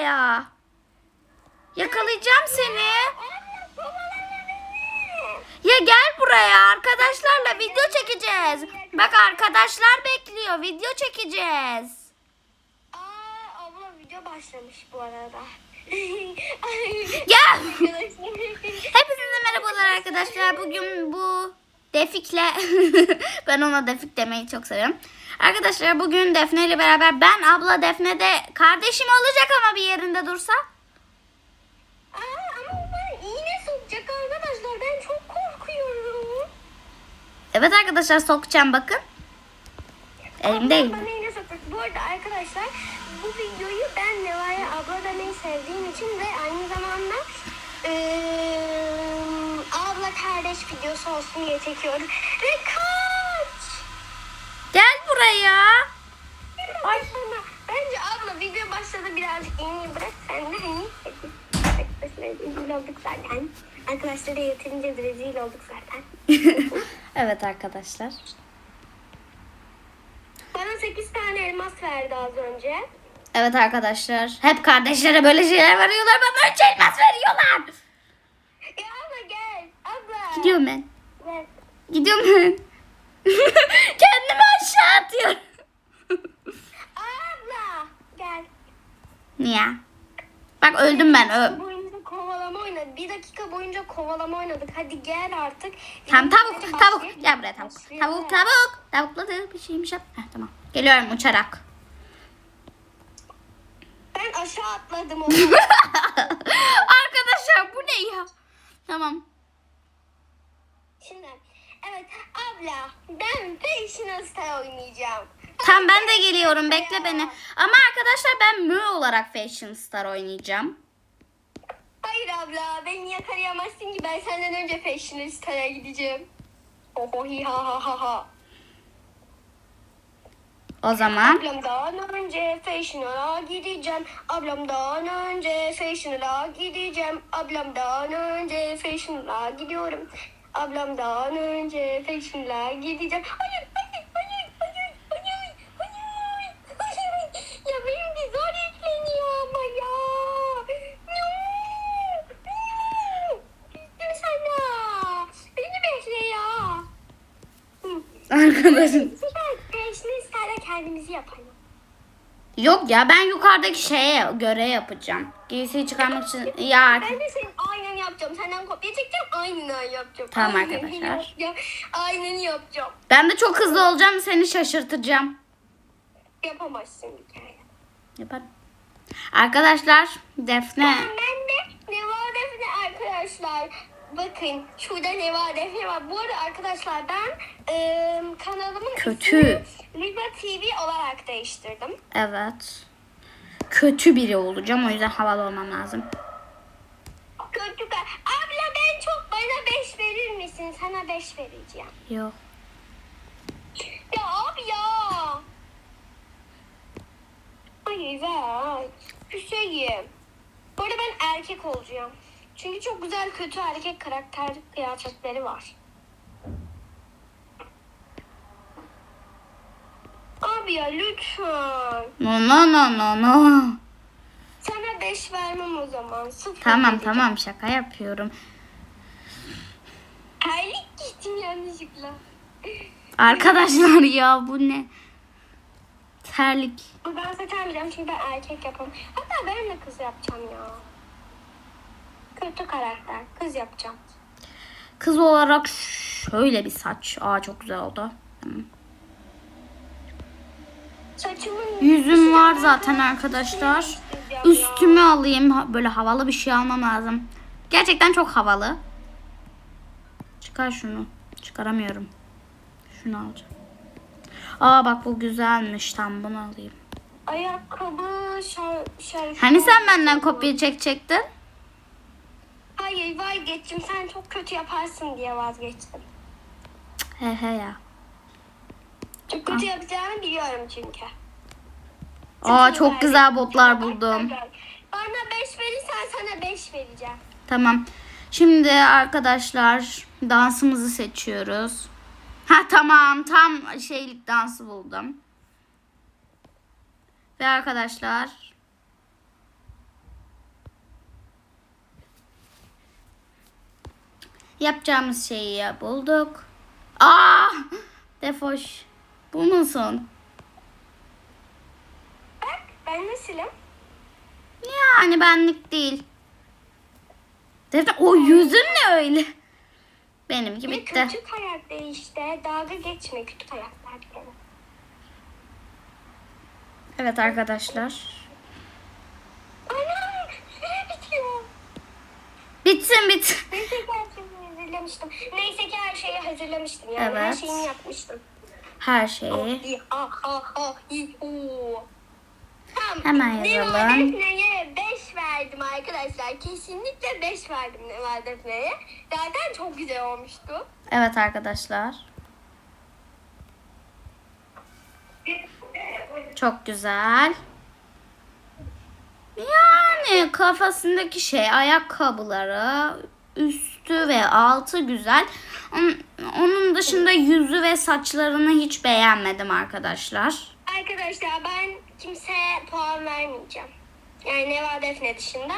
buraya. Yakalayacağım seni. Ya gel buraya arkadaşlarla video çekeceğiz. Bak arkadaşlar bekliyor video çekeceğiz. Aa abla video başlamış bu arada. Gel. Hepinize merhabalar arkadaşlar. Bugün bu Defik'le ben ona Defik demeyi çok seviyorum. Arkadaşlar bugün Defne ile beraber ben abla Defne de kardeşim olacak ama bir yerinde dursa. Aa ama bana iğne sokacak arkadaşlar. Ben çok korkuyorum. Evet arkadaşlar sokacağım bakın. Elimdeyim. Bana iğne sokacak. Bu arada arkadaşlar bu videoyu ben Neva'ya abla demeyi sevdiğim için ve aynı zamanda eee, abla kardeş videosu olsun diye çekiyorum. Ve kaç! Gel buraya. Ay. Bence abla video başladı birazcık iğneyi bırak sen de hani. Arkadaşlar rezil olduk zaten. Arkadaşlara yeterince de rezil olduk zaten. evet arkadaşlar. Bana 8 tane elmas verdi az önce. Evet arkadaşlar. Hep kardeşlere böyle şeyler veriyorlar. Bana önce elmas veriyorlar. Ya abla gel. Abla. Gidiyorum ben. Gidiyorum ben. Kendimi aşağı atıyorum. Abla. Gel. Niye? Bak öldüm ben. Ö boyunca kovalama oynadık. Bir dakika boyunca kovalama oynadık. Hadi gel artık. Tamam tavuk Hadi tavuk. başlayalım. Gel buraya tavuk. Başlayalım. Tavuk tavuk. Tavukla da bir şeymiş yap. Heh, tamam. Geliyorum uçarak. Ben aşağı atladım onu. Arkadaşlar bu ne ya? Tamam. Şimdi evet abla ben Fashion Star oynayacağım. Tamam ben de geliyorum. Bekle beni. Ama arkadaşlar ben Mü olarak Fashion Star oynayacağım. Hayır abla beni yakalayamazsın ki ben senden önce Fashion Star'a gideceğim. Oho hi ha ha ha ha. O zaman Ablamdan önce Fashion'a gideceğim. Ablamdan önce Fashion'a gideceğim. Ablamdan önce Fashion'a gidiyorum. Ablamdan önce Fashion'a gideceğim. Hayır, hayır, hayır, hayır, hayır. Ya benim de zor yükleniyor ama ya. No, no. Gittim sana. Beni bekle ya. Hı. arkadaşım. Beşli isterle kendimizi yapalım. Yok ya ben yukarıdaki şeye göre yapacağım. Giysiyi çıkarmak için ya Ben de senin aynen yapacağım. Senden kopya çekeceğim. Aynen yapacağım. Tamam Aynen arkadaşlar. yapacağım. Aynen yapacağım. ben de çok hızlı olacağım seni şaşırtacağım. Yapamazsın bir kere. Yaparım. Arkadaşlar Defne Ben de Neva Defne arkadaşlar. Bakın şurada Neva Defne var. Bu arada arkadaşlar ben e, kanalımın Kötü. Liva TV olarak değiştirdim. evet kötü biri olacağım o yüzden havalı olmam lazım. Kötü Abla ben çok bana 5 verir misin? Sana 5 vereceğim. Yok. Ya abi ya. Hayır ver. Hüseyin. Bu arada ben erkek olacağım. Çünkü çok güzel kötü erkek karakter kıyafetleri var. Abi ya lütfen. No no no no no. Sana 5 vermem o zaman. Sıfır Tamam vereceğim. tamam şaka yapıyorum. Terlik giydim yanlışlıkla. Arkadaşlar ya bu ne? Terlik. Ben seçemeyeceğim çünkü ben erkek yapamam. Hatta ben de kız yapacağım ya. Kötü karakter. Kız yapacağım. Kız olarak şöyle bir saç. Aa çok güzel oldu. Tamam. Saçımın Yüzüm var zaten arkadaşlar. Üstümü alayım. Böyle havalı bir şey almam lazım. Gerçekten çok havalı. Çıkar şunu. Çıkaramıyorum. Şunu alacağım. Aa bak bu güzelmiş. Tam bunu alayım. Ayakkabı şar şar. Hani sen benden kopya çekecektin? Vazgeçtim. Sen çok kötü yaparsın diye vazgeçtim. He he ya. Çok kötü yapacağını biliyorum çünkü. Aa çok güzel botlar buldum. Bana 5 verirsen sana 5 vereceğim. Tamam. Şimdi arkadaşlar dansımızı seçiyoruz. Ha tamam tam şeylik dansı buldum. Ve arkadaşlar Yapacağımız şeyi ya bulduk. Aa! Defoş. Bu musun? Bak ben nasılım? Yani benlik değil. Defne o yüzün ne öyle? Benimki bitti. kötü karakter işte. Dalga geçme kötü karakter. Evet arkadaşlar. Ana süre bitiyor. Bitsin bit. Hazırlamıştım. Neyse ki her şeyi hazırlamıştım. Yani her Evet. şeyini yapmıştım. Her şeyi. İyi, ha, ha, ha, iyi, oo. Tamam. Hemen Neva yazalım. Defne'ye 5 verdim arkadaşlar. Kesinlikle 5 verdim Neva Defne'ye. Zaten çok güzel olmuştu. Evet arkadaşlar. Çok güzel. Yani kafasındaki şey ayakkabıları üstü ve altı güzel. Onun, dışında yüzü ve saçlarını hiç beğenmedim arkadaşlar. Arkadaşlar ben kimseye puan vermeyeceğim. Yani Neva Defne dışında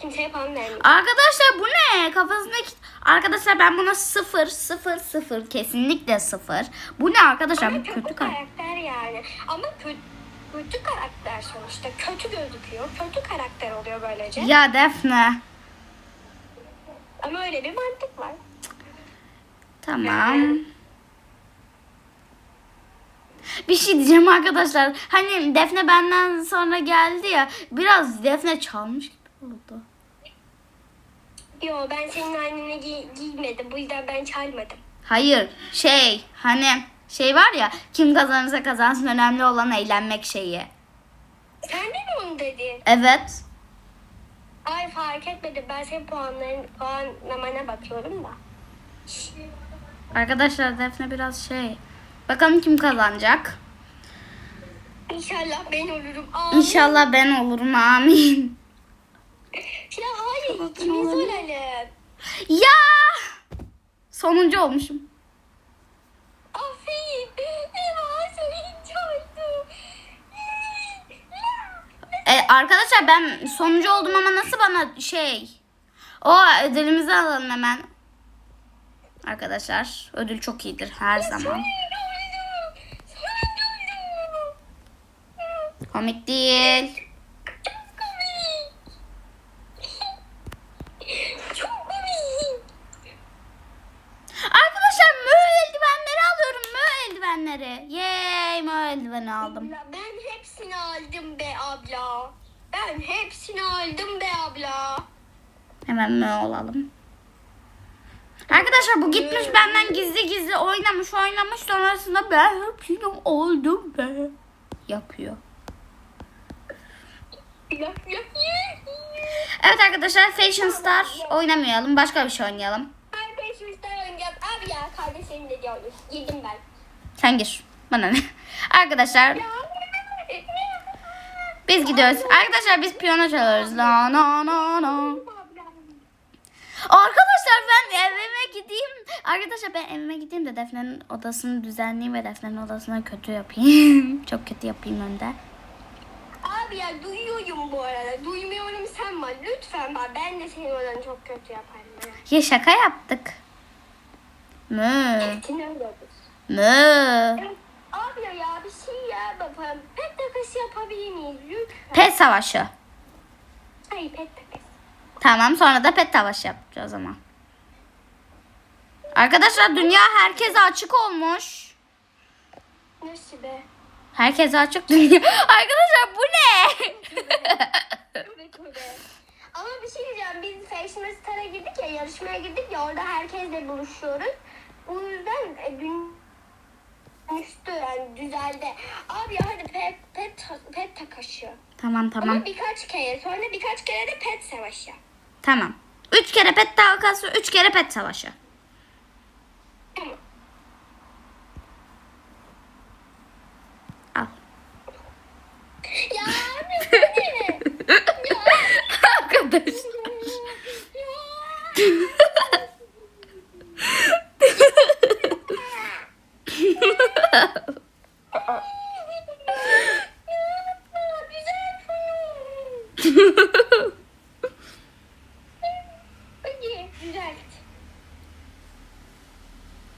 kimseye puan vermeyeceğim. Arkadaşlar bu ne? Kafasındaki Arkadaşlar ben buna sıfır sıfır sıfır kesinlikle sıfır. Bu ne arkadaşlar? Ama Bu kötü kötü karakter. karakter yani. Ama kötü, kötü karakter sonuçta. Kötü gözüküyor. Kötü karakter oluyor böylece. Ya Defne. Ama öyle bir mantık var. Tamam. Bir şey diyeceğim arkadaşlar. Hani Defne benden sonra geldi ya. Biraz Defne çalmış gibi oldu. Yo ben senin aynını giy- giymedim. Bu yüzden ben çalmadım. Hayır şey hani şey var ya kim kazanırsa kazansın önemli olan eğlenmek şeyi. Sen de mi onu dedin? Evet. Ay fark etmedim. Ben senin puanların, puanlamana bakıyorum da. Arkadaşlar Defne biraz şey. Bakalım kim kazanacak. İnşallah ben olurum. Amin. İnşallah ben olurum amin. Ya hayır ikimiz olalım. Ya! Sonuncu olmuşum. Aferin. E, arkadaşlar ben sonuncu oldum ama nasıl bana şey. O ödülümüzü alalım hemen. Arkadaşlar ödül çok iyidir her zaman. Komik değil. Çok komik. Arkadaşlar mö eldivenleri alıyorum mö eldivenleri. Yay mö eldiveni aldım. Ben hepsini aldım be abla. Ben hepsini aldım be abla. Hemen mö olalım. Arkadaşlar bu gitmiş benden gizli gizli oynamış oynamış sonrasında ben hepsini oldum be. Yapıyor. Ya, ya, ya. Evet arkadaşlar Fashion Star oynamayalım. Başka bir şey oynayalım. Kardeşimizden oynayacağız. Abi ya kardeşim de diyormuş. Girdim ben. Sen gir. Bana ne? Arkadaşlar biz gidiyoruz. Arkadaşlar biz piyano çalıyoruz. La la la la. Arkadaşlar ben evime gideyim. Arkadaşlar ben evime gideyim de Defne'nin odasını düzenleyeyim ve Defne'nin odasını kötü yapayım. Çok kötü yapayım önde. Abi ya duyuyorum bu arada. Duymuyorum sen var. Lütfen bak ben de senin odanı çok kötü yaparım. Ya şaka yaptık. Olur. Mü. Abi ya, bir şey ya yapalım. Pet takası yapabilir miyiz lütfen? Pet savaşı. Hayır pet takası. Tamam sonra da pet savaşı yapacağız o zaman. Arkadaşlar dünya herkese açık olmuş. Nasıl be? Herkese açık dünya. Arkadaşlar bu ne? Ama bir şey diyeceğim. Biz Fashion Star'a girdik ya yarışmaya girdik ya orada herkesle buluşuyoruz. Bu yüzden e, dün dönüştü yani düzeldi. Abi hadi pet, pet, pet takaşı. tamam tamam. Ama birkaç kere sonra birkaç kere de pet savaşı. Tamam. Üç kere pet dalgası, üç kere pet savaşı. Tamam. Al. Ya abi bu ne? ya. Arkadaşlar. ya.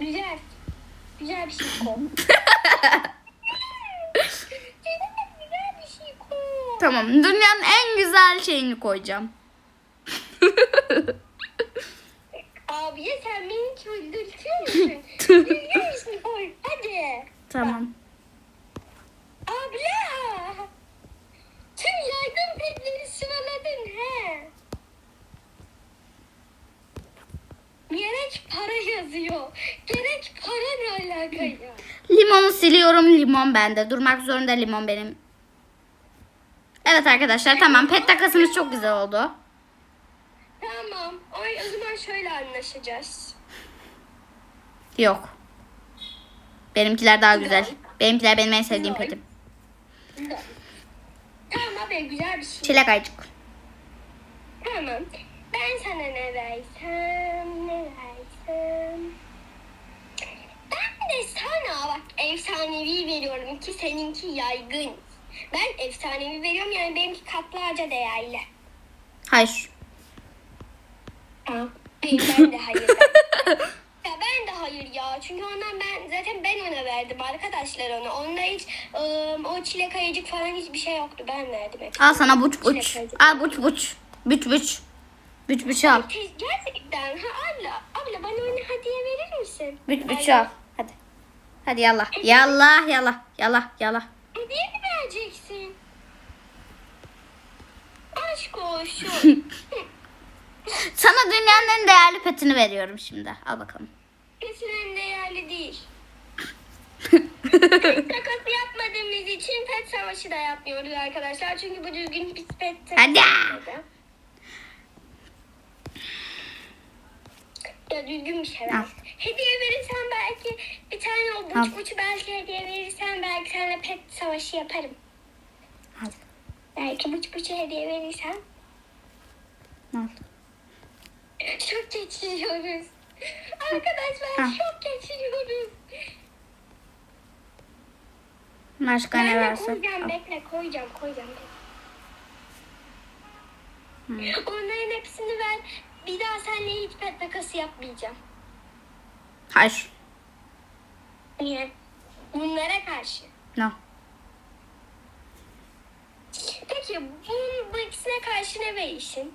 Güzel. Hadi düzelt. Tamam. Dünyanın en koyacağım. Abiye sen beni çıldırtıyor musun? Düzgün ismi koy. Hadi. Tamam. Abla. Tüm yaygın petleri sıraladın he. Gerek para yazıyor. Gerek para ne alaka ya? Limonu siliyorum. Limon bende. Durmak zorunda limon benim. Evet arkadaşlar tamam. Pet takasımız çok güzel oldu. Tamam. O zaman şöyle anlaşacağız. Yok. Benimkiler daha güzel. Benimkiler benim en sevdiğim petim. Tamam abi güzel bir şey. Çilek ayıcık. Tamam. Ben sana ne versem, ne versem. Ben de sana bak efsanevi veriyorum ki seninki yaygın. Ben efsanevi veriyorum yani benimki katlarca değerli. Hayır. Hayır ben de hayır. ya ben de hayır ya. Çünkü ondan ben zaten ben ona verdim arkadaşlar ona. Onda hiç ıı, o çilek ayıcık falan hiçbir şey yoktu. Ben verdim hepsini. Al sana buç buç. Çilek. Al buç buç. Büç büç. Büç büç al. Te- Gerçekten ha abla. Abla bana onu hediye verir misin? Büç büç al. Hadi. Hadi yallah. Yallah yallah. Yallah yallah. Hediye mi vereceksin? Aşk olsun. Sana dünyanın en değerli petini veriyorum şimdi. Al bakalım. Kesin değerli değil. Takası yapmadığımız için pet savaşı da yapmıyoruz arkadaşlar. Çünkü bu düzgün bir pet Hadi. yapmadı. Ya düzgün bir şey ver. Al. Hediye verirsen belki bir tane o Al. buç buçu belki hediye verirsen belki seninle pet savaşı yaparım. Al. Belki buç buçu hediye verirsen. Al. Şok geçiriyoruz. Arkadaşlar Ha. şok geçiriyoruz. Başka ne varsa. koyacağım al. bekle koyacağım koyacağım. Hmm. Onların hepsini ver. Bir daha seninle hiç pet takası yapmayacağım. Hayır. Niye? Bunlara karşı. No. Peki bu, bu ikisine karşı ne verirsin?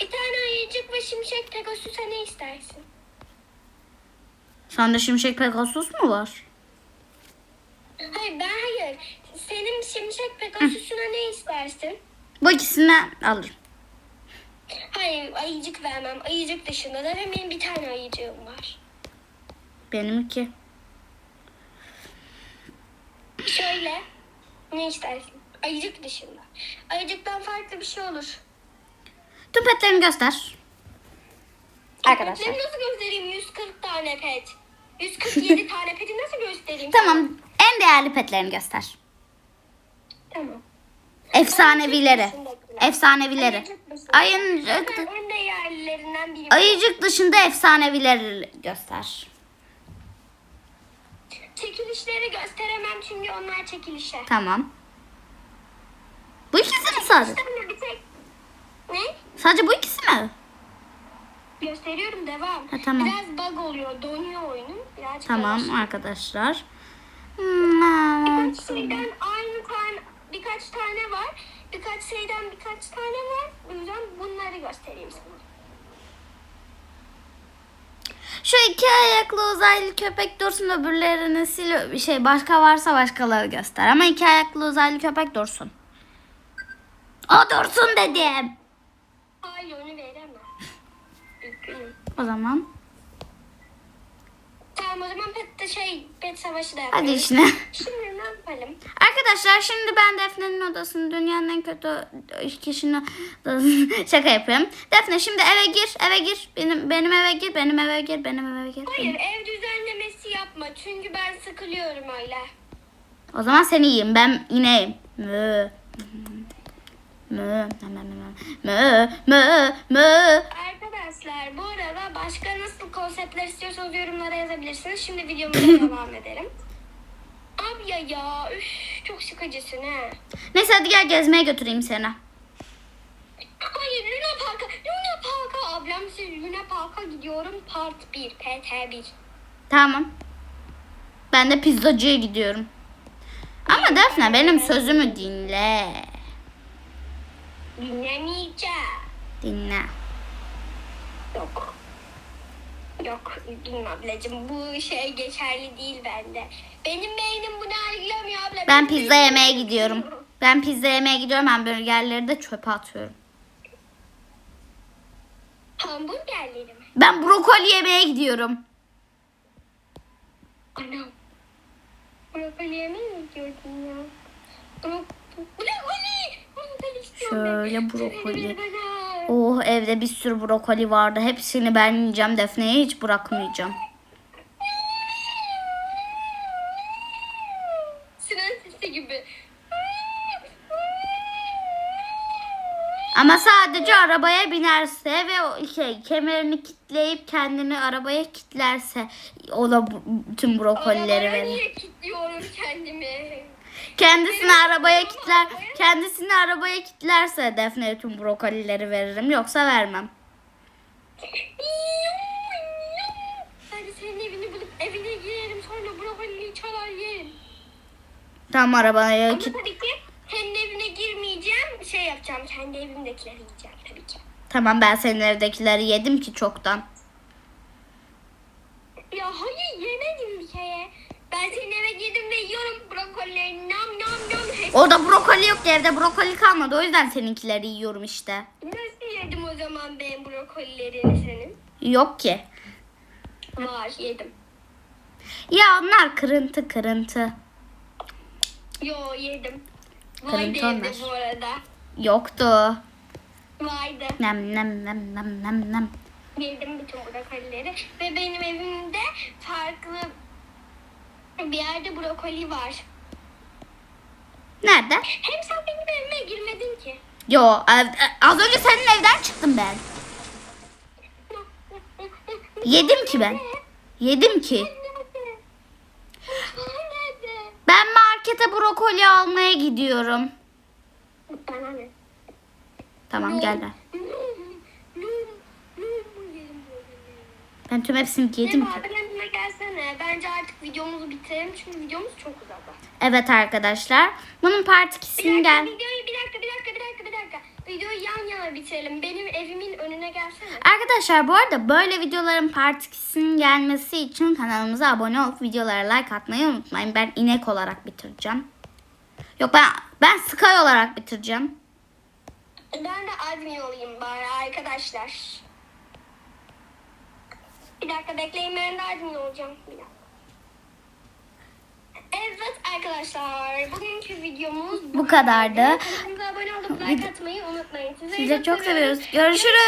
Bir tane ayıcık ve şimşek Pegasus'a ne istersin? Sende şimşek Pegasus mu var? Hayır ben hayır. Senin şimşek Pegasus'una ne istersin? Bu ikisini alırım. Hayır ayıcık vermem. Ayıcık dışında da benim bir tane ayıcığım var. Benim iki. Şöyle. Ne istersin? Ayıcık dışında. Ayıcıktan farklı bir şey olur. Tüm petlerimi göster. Arkadaşlar. Petleri nasıl göstereyim? 140 tane pet. 147 tane peti nasıl göstereyim? Tamam. En değerli petlerini göster. Tamam. Efsanevileri. Efsanevileri. Dışında. Ayıcık, dışında efsanevileri göster. Çekilişleri gösteremem çünkü onlar çekilişler. Tamam. Bu ikisi mi sadece? Ne? Sadece bu ikisi mi? Gösteriyorum devam. Ha, tamam. Biraz bug oluyor. Donuyor oyunun. Birazcık Tamam yavaş. arkadaşlar. Hmm, aynı tane birkaç tane var. Birkaç şeyden birkaç tane var. O yüzden bunları göstereyim sana. Şu iki ayaklı uzaylı köpek dursun öbürlerini sil bir şey başka varsa başkaları göster. Ama iki ayaklı uzaylı köpek dursun. O dursun dedim. Hayır onu veremem. O zaman Tamam o zaman pet de şey pet savaşı da yapıyoruz. hadi işine. Şimdi yapalım? Arkadaşlar şimdi ben Defne'nin odasını dünyanın en kötü kişinin odasını şaka yapıyorum. Defne şimdi eve gir eve gir benim benim eve gir benim eve gir benim eve gir. Hayır ev düzenlemesi yapma çünkü ben sıkılıyorum öyle. O zaman seni yiyeyim ben ineyim. Mö. Mö. Mö. Mö. Mö. Arkadaşlar bu arada başka nasıl konseptler istiyorsanız yorumlara yazabilirsiniz. Şimdi videomuza devam edelim. Abi ya ya üf, çok sıkıcısın ha. Neyse hadi gel gezmeye götüreyim seni. Hayır Luna Park'a, Luna Park'a ablam siz Luna Park'a gidiyorum part 1, PT 1. Tamam. Ben de pizzacıya gidiyorum. Ama Defne benim sözümü dinle. Dinlemeyeceğim. Dinle. Yok. Yok üzgünüm ablacığım. Bu şey geçerli değil bende. Benim beynim bunu algılamıyor abla. Ben pizza yemeye gidiyorum. Ben pizza yemeye gidiyorum. Hamburgerleri de çöpe atıyorum. Hamburgerleri mi? Ben brokoli yemeye gidiyorum. Anam. Brokoli yemeye mi gidiyordun ya? Bro brokoli! Şöyle brokoli. Oh evde bir sürü brokoli vardı. Hepsini ben yiyeceğim. Defne'ye hiç bırakmayacağım. Gibi. Ama sadece arabaya binerse ve o şey kemerini kitleyip kendini arabaya kitlerse o da bütün brokolileri Arabaya verir. niye kilitliyorum kendimi? Kendisini arabaya kitler, kendisini arabaya kitlerse Defne'ye tüm brokolileri veririm. Yoksa vermem. Hadi senin evini bulup evine girerim sonra brokoliyi çalar yerim. Tam arabaya Ama kit. tabii ki senin evine girmeyeceğim. Şey yapacağım kendi evimdekileri yiyeceğim tabii ki. Tamam ben senin evdekileri yedim ki çoktan. Ya hayır yemedim bir kere. Ben senin eve girdim ve yiyorum brokolileri. Nam nam nam. Hep Orada brokoli yok ki evde brokoli kalmadı. O yüzden seninkileri yiyorum işte. Nasıl yedim o zaman ben brokolilerini senin? Yok ki. Var yedim. Ya onlar kırıntı kırıntı. Yo yedim. Kırıntı evde onlar. bu arada. Yoktu. Vardı. Nem nem nem nem nem nem. Yedim bütün brokolileri. Ve benim evimde farklı bir yerde brokoli var. Nerede? Hem sen benim evime girmedin ki. Yo ev- e, az önce senin evden çıktım ben. Yedim ki ben. Yedim ki. Ben markete brokoli almaya gidiyorum. Tamam gel ben. Ben tüm hepsini yedim ki. Gelsene. Bence artık videomuzu bitirelim çünkü videomuz çok uzadı. Evet arkadaşlar. Bunun part Bir 2'sini dakika, gel. videoyu bir dakika, bir dakika, bir dakika, bir dakika. Videoyu yan yana bitirelim. Benim evimin önüne gelsene. Arkadaşlar bu arada böyle videoların part 2'sinin gelmesi için kanalımıza abone olup videolara like atmayı unutmayın. Ben inek olarak bitireceğim. Yok ben ben Sky olarak bitireceğim. Ben de admin olayım bari arkadaşlar. Bir dakika bekleyin ben de admin olacağım. Bir dakika. Evet arkadaşlar bugünkü videomuz Bu kadardı. Kanalımıza abone olup like atmayı unutmayın. Sizleri Sizi çok seviyoruz. Görüşürüz.